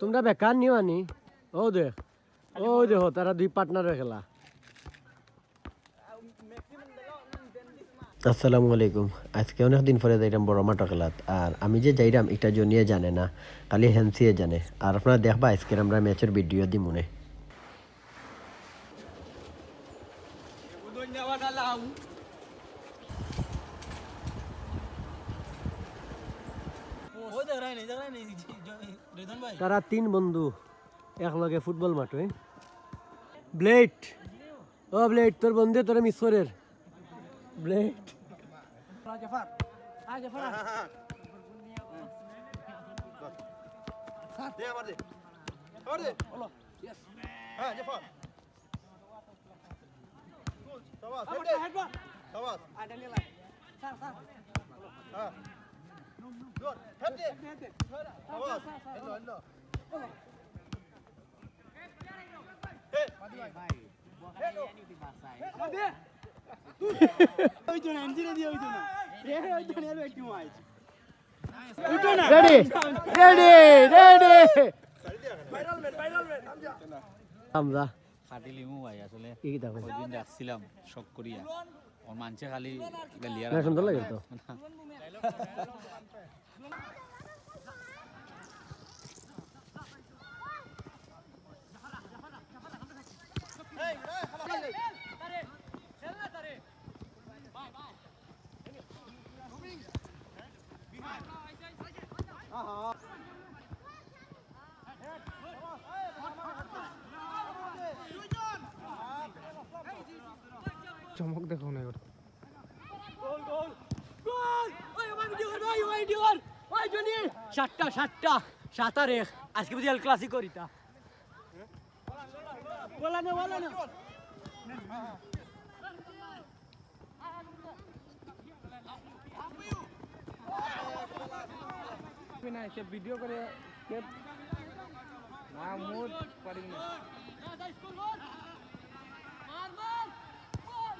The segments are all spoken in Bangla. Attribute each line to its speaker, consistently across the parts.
Speaker 1: তোমরা বেকার নিও আনি। ও দেখ ও দেখো তারা দুই পার্টনারের খেলা আসসালামু আলাইকুম। আজকে অনেক দিন পরে যাইরাম বড় মাঠা খেলাত আর আমি যে যাইরাম এটা জনিয়ে জানে না খালি হ্যান্সিয়ে জানে। আর আপনারা দেখবা আজকে আমরা ম্যাচের ভিডিও দি মনে তারা তিন বন্ধু একলগে ফুটবল মাঠে। ব্লেড ও ব্লেড তোর বন্ধু তোর মিসরের blade. Ready ready ready Hamza
Speaker 2: খাটিলি মু ভাই আসলে।
Speaker 1: কি কি দেখো।
Speaker 2: ওই দিন রাখছিলাম শখ করিয়া। ওর মানছে খালি গেলিয়ার
Speaker 1: না সুন্দর লাগে তো।
Speaker 3: চমক দেখো না
Speaker 1: সাতটা সাতটা সাতার এক আজকে বুঝি এল ক্লাসিকো রিতা বলা না বলা না
Speaker 3: না সে ভিডিও করে না মোর পারি না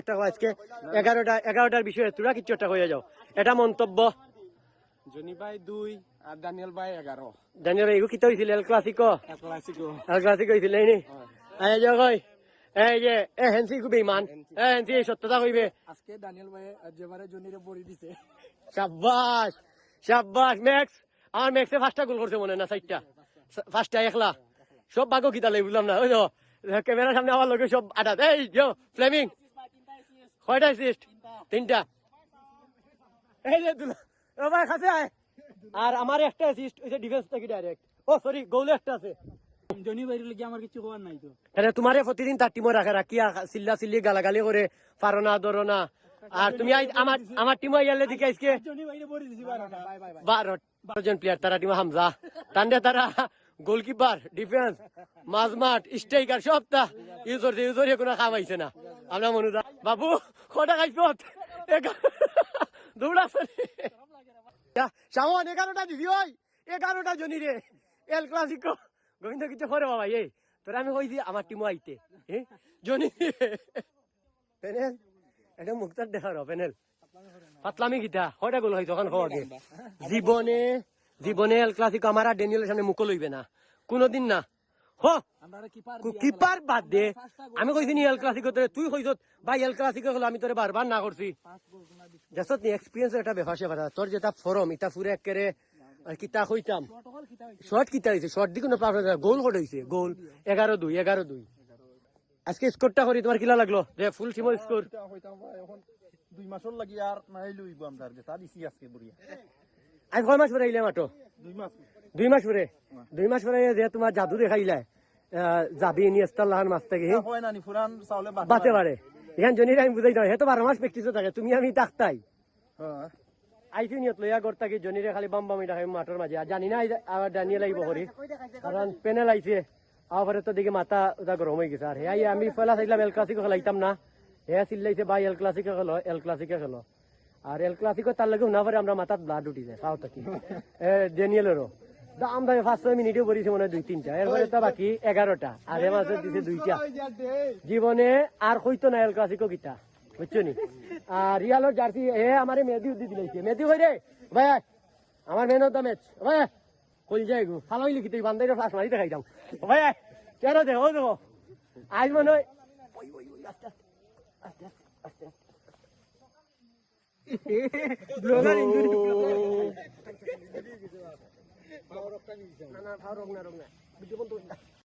Speaker 1: একটা আজকে এগারোটা এগারোটার বিষয়ে তোরা কিছু একটা হয়ে যাও। এটা মন্তব্য?
Speaker 3: জনি ভাই দুই আর দানিয়াল ভাই এগারো।
Speaker 1: জানিও এগো কিতা হয়েছিল El Clasico
Speaker 3: Clasico
Speaker 1: El Clasico হয়েছিল এই নি। এই যে কই। এই যে এ হেন্সি খুব ইমান এ হেন্সি এই সত্যতা কইবে।
Speaker 3: আজকে দানিয়াল ভাই যেবারে জনিরে বড়ি দিছে।
Speaker 1: সাব্বাস সাব্বাস ম্যাক্স। আমার ম্যাক্সে ফার্স্টটা গোল করছে মনে না সাইডটা ফার্স্টটা একলা। সব বাগো কিতা লাগে বুঝলাম না ওই তো ক্যামেরার সামনে আমার লোকে সব আটাত এই যো ফ্লেমিং কয়টা অ্যাসিস্ট তিনটা। এই যে ভাই কাছে আয়। আর আমার একটা অ্যাসিস্ট ওই যে ডিফেন্স থেকে ডাইরেক্ট ও সরি গোলে একটা আছে।
Speaker 3: জনি ভাইয়ের লিগে আমার কিছু হওয়ার নাই তো।
Speaker 1: তাহলে তোমারে প্রতিদিন তার টিমও রাখা রাখিয়া চিল্লা চিল্লি গালাগালি করে পারো না ধরো না। আর তুমি আমার আমার টিমও ইয়ালে দিকে আজকে বারো বারো জন প্লেয়ার তারা টিম হামজা। তান্ডে তারা গোলকিপার ডিফেন্স মাঝমাঠ স্ট্রাইকার সব তা ইউজর ইউজর কোনো কাম আইছে না। আমরা মনুদা বাবু কটা খাইছ? দৌড়াছে সামন এগারোটা দিবি ওই। এগারোটা জনি রে। এল ক্লাসিকো গোবিন্দ কিছু করে বাবা এই। তোরা আমি কইছি আমার টিমও আইতে। হ্যাঁ জনি পেনেল এটা মুক্তার দেখার পেনেল পাতলামি গীতা কয়টা গোল হয় তখন খাওয়া আগে জীবনে জীবনে এল ক্লাসিক আমার আর ডেনিয়েলের সামনে মুখ লইবে না। কোনোদিন না। হ! কিপার বাদ দে। আমি কইছি নি এল ক্লাসিকো তুই কইছ ভাই এল ক্লাসিকো হলো আমি তোরে বারবার না করছি। জাস্ট নি এক্সপিরিয়েন্স এটা বেফা সেবা তোর যেটা ফরম ইটা ফুরে একেরে আর কিতা কইতাম শর্ট কিতা হইছে? শর্ট দিকে গোল কত হইছে? গোল এগারো দুই এগারো দুই। আজকে স্কোরটা করি তোমার কিলা লাগল? যে ফুল টিমর স্কোর
Speaker 4: হইতাম বা এখন দুই মাসর লাগি আর নাই লইব আমরা যেটা দিছি আজকে বড়িয়া
Speaker 1: আজ কয় মাস পরে আইলে মাটো
Speaker 4: দুই মাস
Speaker 1: পরে। দুই মাস পরে? যে তোমার জাদু দেখাইলে যাবি নি এস্তার মাছ থেকে
Speaker 4: হয়
Speaker 1: বাতে পারে এখান জনির আমি বুঝাই দাও হে তো বারো মাস প্র্যাকটিসও থাকে তুমি আমি তাকতাই
Speaker 4: হ্যাঁ
Speaker 1: আইসি নিয়ত লইয়া গড়তাকি জনিরে খালি বাম বাম এটা মাঠের মাঝে। আর জানি না আবার ডানিয়ে লাগিব করি কারণ পেনেল আইছে আবার তো দিকে মাথা ওটা গরম হয়ে গেছে। আর হে আমি ফেলা চাইলাম এল ক্লাসিকো খেলাইতাম না। হে চিল্লাইছে ভাই এল ক্লাসিকো খেলো এল ক্লাসিকো খেলো আর এল ক্লাসিকো তার লগে শুনা পরে আমরা মাথাত ব্লাড উঠি যায় সাউথ থাকি। এ ডেনিয়েলেরও দাম দামে পাঁচ ছয় মিনিটও পড়িছে মনে হয় দুই তিনটা। এরপরে তো বাকি এগারোটা আর এ মাসে দিছে দুইটা। জীবনে আর কইতো না এল ক্লাসিকো গীতা বুঝছ নি? আর রিয়ালোর জার্সি হে আমারে মেহেদি উদ্দি দিলাইছে মেহেদি কই রে ভাই। আমার মেন অফ দ্য ম্যাচ ভাই। কই যাই গো? ফালাই লিখি তুই বান্দাইরে ফাঁস মারি দেখাই দাও ভাই। কেন দেখো দেখো আজ মনে হয় আস্তে, আস্তে, আস্তে, আস্তে, আস্তে, আস্তে। না, না, ফাও রোগ না, রোগ না। ভিডিও বন্ধ।